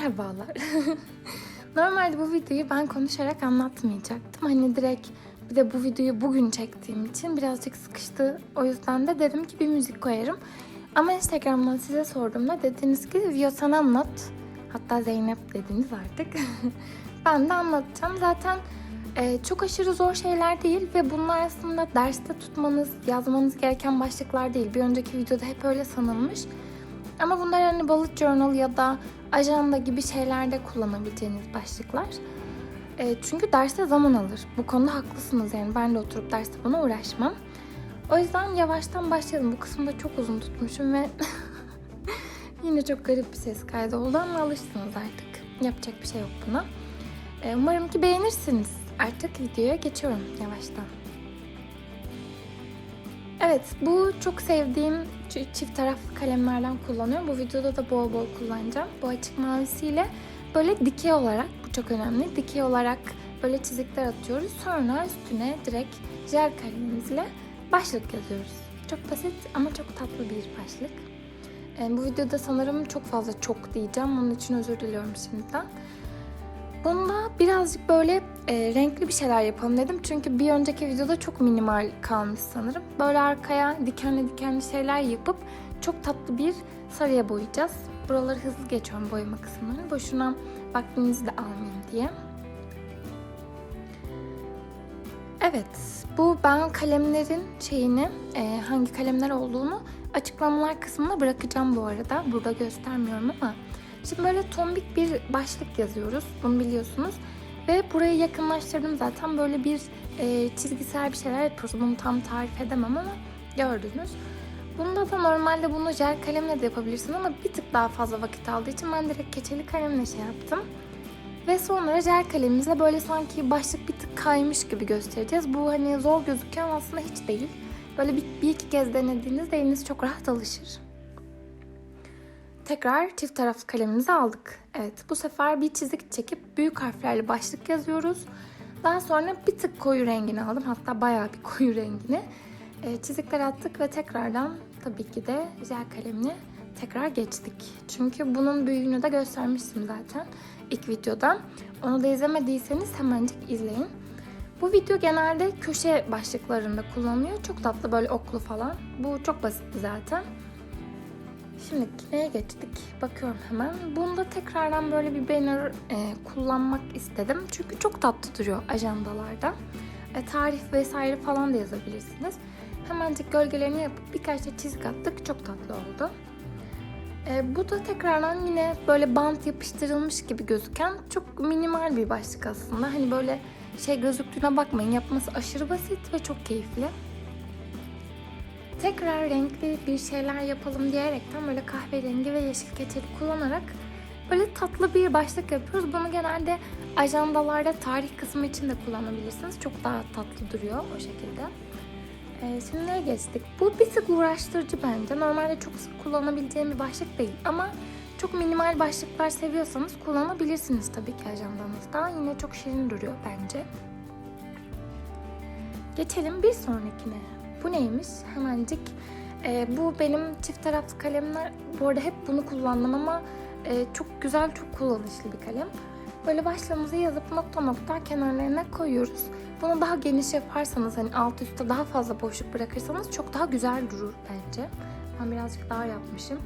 Merhabalar. Normalde bu videoyu ben konuşarak anlatmayacaktım. Hani direkt bir de bu videoyu bugün çektiğim için birazcık sıkıştı. O yüzden de dedim ki bir müzik koyarım. Ama Instagram'dan size sorduğumda dediniz ki Vio sen anlat. Hatta Zeynep dediniz artık. ben de anlatacağım. Zaten e, çok aşırı zor şeyler değil ve bunlar aslında derste tutmanız, yazmanız gereken başlıklar değil. Bir önceki videoda hep öyle sanılmış. Ama bunlar hani bullet journal ya da ajanda gibi şeylerde kullanabileceğiniz başlıklar. E, çünkü derste zaman alır. Bu konuda haklısınız yani. Ben de oturup derste buna uğraşmam. O yüzden yavaştan başlayalım. Bu kısımda çok uzun tutmuşum ve yine çok garip bir ses kaydı oldu ama alıştınız artık. Yapacak bir şey yok buna. E, umarım ki beğenirsiniz. Artık videoya geçiyorum yavaştan. Evet, bu çok sevdiğim çi- çift taraflı kalemlerden kullanıyorum. Bu videoda da bol bol kullanacağım. Bu açık mavisiyle böyle dikey olarak, bu çok önemli, dikey olarak böyle çizikler atıyoruz. Sonra üstüne direkt jel kalemimizle başlık yazıyoruz. Çok basit ama çok tatlı bir başlık. Ee, bu videoda sanırım çok fazla çok diyeceğim. Onun için özür diliyorum şimdiden. Bunda birazcık böyle e, renkli bir şeyler yapalım dedim. Çünkü bir önceki videoda çok minimal kalmış sanırım. Böyle arkaya dikenli dikenli şeyler yapıp çok tatlı bir sarıya boyayacağız. Buraları hızlı geçiyorum boyama kısımlarını. Boşuna vaktinizi de almayayım diye. Evet, bu ben kalemlerin şeyini, e, hangi kalemler olduğunu açıklamalar kısmına bırakacağım bu arada. Burada göstermiyorum ama. Şimdi böyle tombik bir başlık yazıyoruz, bunu biliyorsunuz. Ve burayı yakınlaştırdım zaten böyle bir e, çizgisel bir şeyler yapıyoruz. Bunu tam tarif edemem ama gördünüz. Bunda da normalde bunu jel kalemle de yapabilirsiniz ama bir tık daha fazla vakit aldığı için ben direkt keçeli kalemle şey yaptım. Ve sonra jel kalemimizle böyle sanki başlık bir tık kaymış gibi göstereceğiz. Bu hani zor gözüken aslında hiç değil. Böyle bir, bir iki kez denediğinizde eliniz çok rahat alışır. Tekrar çift taraflı kalemimizi aldık. Evet bu sefer bir çizik çekip büyük harflerle başlık yazıyoruz. Daha sonra bir tık koyu rengini aldım. Hatta bayağı bir koyu rengini. E, çizikler attık ve tekrardan tabii ki de jel kalemini tekrar geçtik. Çünkü bunun büyüğünü de göstermiştim zaten ilk videoda. Onu da izlemediyseniz hemencik izleyin. Bu video genelde köşe başlıklarında kullanılıyor. Çok tatlı böyle oklu falan. Bu çok basitti zaten. Şimdi neye geçtik? Bakıyorum hemen. Bunda tekrardan böyle bir banner e, kullanmak istedim. Çünkü çok tatlı duruyor ajandalarda. E, tarih vesaire falan da yazabilirsiniz. Hemencik gölgelerini yapıp birkaç da çizik attık. Çok tatlı oldu. E, bu da tekrardan yine böyle bant yapıştırılmış gibi gözüken çok minimal bir başlık aslında. Hani böyle şey gözüktüğüne bakmayın. Yapması aşırı basit ve çok keyifli tekrar renkli bir şeyler yapalım diyerekten böyle kahverengi ve yeşil keçeli kullanarak böyle tatlı bir başlık yapıyoruz. Bunu genelde ajandalarda tarih kısmı için de kullanabilirsiniz. Çok daha tatlı duruyor o şekilde. Ee, şimdi neye geçtik? Bu bir tık uğraştırıcı bence. Normalde çok sık kullanabileceğim bir başlık değil ama çok minimal başlıklar seviyorsanız kullanabilirsiniz tabii ki ajandanızda. Yine çok şirin duruyor bence. Geçelim bir sonrakine. Bu neymiş? Hemencik. Ee, bu benim çift taraflı kalemler. Bu arada hep bunu kullandım ama e, çok güzel, çok kullanışlı bir kalem. Böyle başlığımızı yazıp nokta nokta kenarlarına koyuyoruz. Bunu daha geniş yaparsanız hani alt üstte daha fazla boşluk bırakırsanız çok daha güzel durur bence. Ben birazcık daha yapmışım.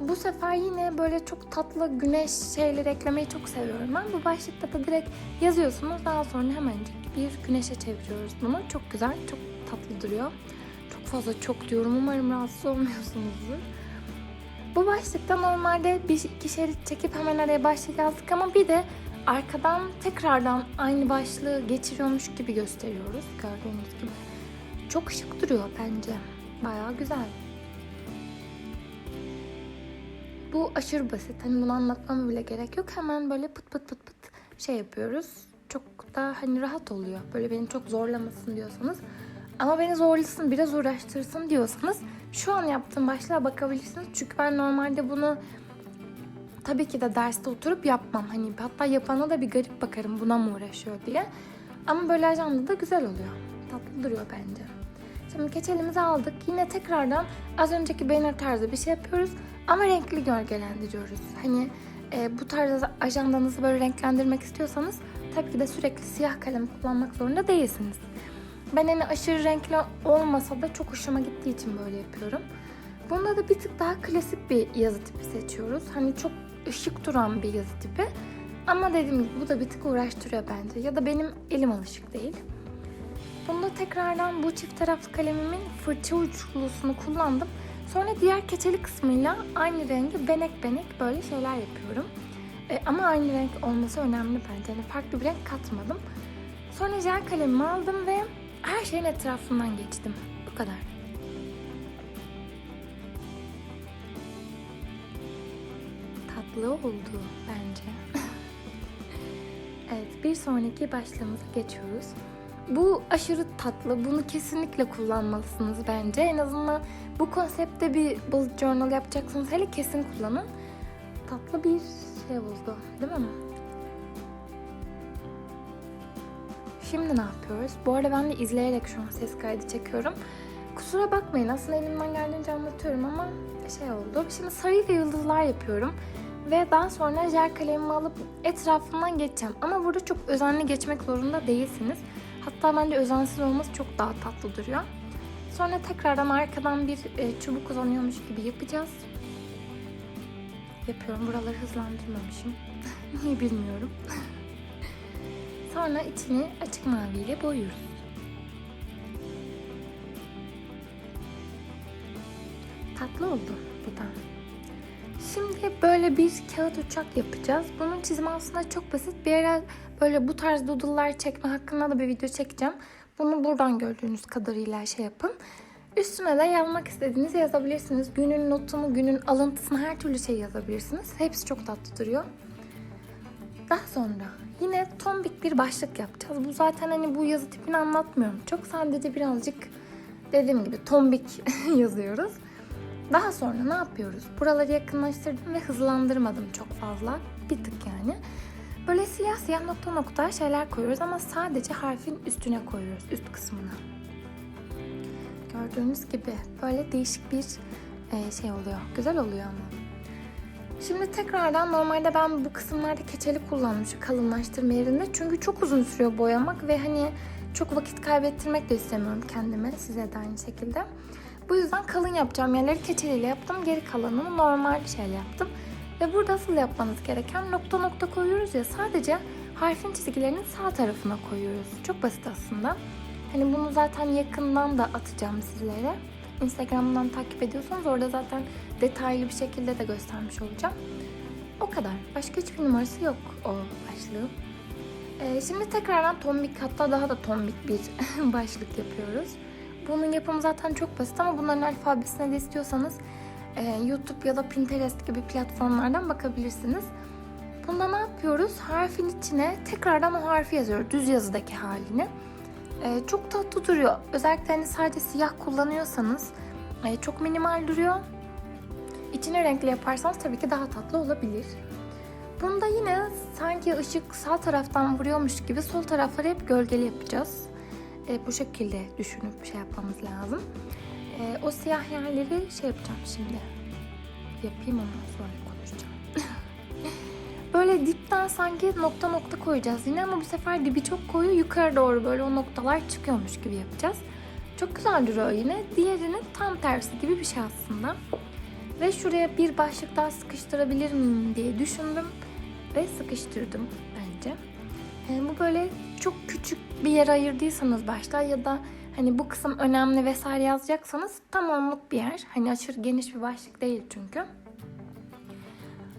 Bu sefer yine böyle çok tatlı güneş şeyleri eklemeyi çok seviyorum ben. Bu başlıkta da direkt yazıyorsunuz. Daha sonra hemencik bir güneşe çeviriyoruz bunu. Çok güzel, çok tatlı duruyor. Çok fazla çok diyorum. Umarım rahatsız olmuyorsunuzdur. Bu başlıkta normalde bir iki şerit çekip hemen araya başlık yazdık ama bir de arkadan tekrardan aynı başlığı geçiriyormuş gibi gösteriyoruz. Gördüğünüz gibi. Çok şık duruyor bence. Bayağı güzel. Bu aşırı basit. Hani bunu anlatmama bile gerek yok. Hemen böyle pıt pıt pıt pıt şey yapıyoruz. Çok da hani rahat oluyor. Böyle beni çok zorlamasın diyorsanız. Ama beni zorlasın, biraz uğraştırsın diyorsanız şu an yaptığım başlığa bakabilirsiniz. Çünkü ben normalde bunu tabii ki de derste oturup yapmam. Hani hatta yapana da bir garip bakarım buna mı uğraşıyor diye. Ama böyle ajanda da güzel oluyor. Tatlı duruyor bence. Şimdi keçelimizi aldık. Yine tekrardan az önceki banner tarzı bir şey yapıyoruz. Ama renkli gölgelendiriyoruz. Hani e, bu tarz ajandanızı böyle renklendirmek istiyorsanız tabii ki de sürekli siyah kalem kullanmak zorunda değilsiniz. Ben hani aşırı renkli olmasa da çok hoşuma gittiği için böyle yapıyorum. Bunda da bir tık daha klasik bir yazı tipi seçiyoruz. Hani çok ışık duran bir yazı tipi. Ama dediğim gibi bu da bir tık uğraştırıyor bence. Ya da benim elim alışık değil. Bunda tekrardan bu çift taraflı kalemimin fırça uçlusunu kullandım. Sonra diğer keçeli kısmıyla aynı rengi benek benek böyle şeyler yapıyorum. E, ama aynı renk olması önemli bence. Yani farklı bir renk katmadım. Sonra jel kalemimi aldım ve her şeyin etrafından geçtim. Bu kadar. Tatlı oldu bence. evet, bir sonraki başlığımıza geçiyoruz. Bu aşırı tatlı. Bunu kesinlikle kullanmalısınız bence. En azından bu konseptte bir bullet journal yapacaksanız hele kesin kullanın. Tatlı bir şey oldu, değil mi? Şimdi ne yapıyoruz? Bu arada ben de izleyerek şu an ses kaydı çekiyorum. Kusura bakmayın aslında elimden geldiğince anlatıyorum ama şey oldu. Şimdi sarı ve yıldızlar yapıyorum. Ve daha sonra jel kalemimi alıp etrafından geçeceğim. Ama burada çok özenli geçmek zorunda değilsiniz. Hatta bence özensiz olması çok daha tatlı duruyor. Sonra tekrardan arkadan bir e, çubuk uzanıyormuş gibi yapacağız. Yapıyorum. Buraları hızlandırmamışım. Niye bilmiyorum. Sonra içini açık maviyle boyuyoruz. Tatlı oldu bu da. Şimdi böyle bir kağıt uçak yapacağız. Bunun çizimi aslında çok basit. Bir ara böyle bu tarz doodle'lar çekme hakkında da bir video çekeceğim. Bunu buradan gördüğünüz kadarıyla şey yapın. Üstüne de yazmak istediğinizi yazabilirsiniz. Günün notunu, günün alıntısını her türlü şey yazabilirsiniz. Hepsi çok tatlı duruyor. Daha sonra yine tombik bir başlık yapacağız. Bu zaten hani bu yazı tipini anlatmıyorum. Çok sadece birazcık dediğim gibi tombik yazıyoruz. Daha sonra ne yapıyoruz? Buraları yakınlaştırdım ve hızlandırmadım çok fazla. Bir tık yani. Böyle siyah siyah nokta nokta şeyler koyuyoruz ama sadece harfin üstüne koyuyoruz, üst kısmına. Gördüğünüz gibi böyle değişik bir e, şey oluyor. Güzel oluyor ama. Şimdi tekrardan normalde ben bu kısımlarda keçeli kullanmışım kalınlaştırma yerinde. Çünkü çok uzun sürüyor boyamak ve hani çok vakit kaybettirmek de istemiyorum kendime. Size de aynı şekilde. Bu yüzden kalın yapacağım yerleri keçeliyle yaptım. Geri kalanını normal şeyle yaptım. Ve burada asıl yapmanız gereken nokta nokta koyuyoruz ya sadece harfin çizgilerinin sağ tarafına koyuyoruz. Çok basit aslında. Hani bunu zaten yakından da atacağım sizlere. Instagram'dan takip ediyorsanız orada zaten detaylı bir şekilde de göstermiş olacağım. O kadar. Başka hiçbir numarası yok o başlığın. Ee, şimdi tekrardan tombik hatta daha da tombik bir başlık yapıyoruz. Bunun yapımı zaten çok basit ama bunların alfabesine de istiyorsanız e, YouTube ya da Pinterest gibi platformlardan bakabilirsiniz. Bunda ne yapıyoruz? Harfin içine tekrardan o harfi yazıyoruz. Düz yazıdaki halini. E, çok tatlı duruyor. Özellikle hani sadece siyah kullanıyorsanız e, çok minimal duruyor. İçine renkli yaparsanız tabii ki daha tatlı olabilir. Bunda yine sanki ışık sağ taraftan vuruyormuş gibi sol tarafları hep gölgeli yapacağız. E, bu şekilde düşünüp şey yapmamız lazım. E, o siyah yerleri şey yapacağım şimdi. Yapayım ondan sonra konuşacağım. böyle dipten sanki nokta nokta koyacağız yine ama bu sefer dibi çok koyu yukarı doğru böyle o noktalar çıkıyormuş gibi yapacağız. Çok güzel duruyor yine. Diğerinin tam tersi gibi bir şey aslında. Ve şuraya bir başlık daha sıkıştırabilir miyim diye düşündüm ve sıkıştırdım bence. Yani bu böyle çok küçük bir yer ayırdıysanız başta ya da hani bu kısım önemli vesaire yazacaksanız tam onluk bir yer. Hani aşırı geniş bir başlık değil çünkü.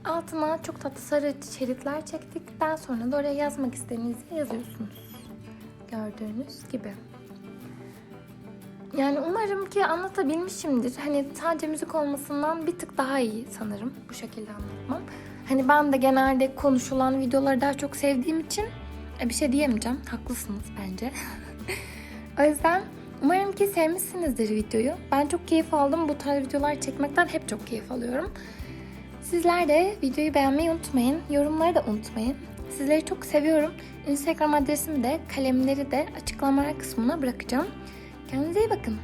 Altına çok tatlı sarı şeritler çektikten sonra da oraya yazmak istediğinizi yazıyorsunuz. Gördüğünüz gibi. Yani umarım ki anlatabilmişimdir. Hani sadece müzik olmasından bir tık daha iyi sanırım bu şekilde anlatmam. Hani ben de genelde konuşulan videoları daha çok sevdiğim için e, bir şey diyemeyeceğim. Haklısınız bence. o yüzden umarım ki sevmişsinizdir videoyu. Ben çok keyif aldım. Bu tarz videolar çekmekten hep çok keyif alıyorum. Sizler de videoyu beğenmeyi unutmayın. Yorumları da unutmayın. Sizleri çok seviyorum. Instagram adresimi de kalemleri de açıklamalar kısmına bırakacağım. Kendinize iyi bakın.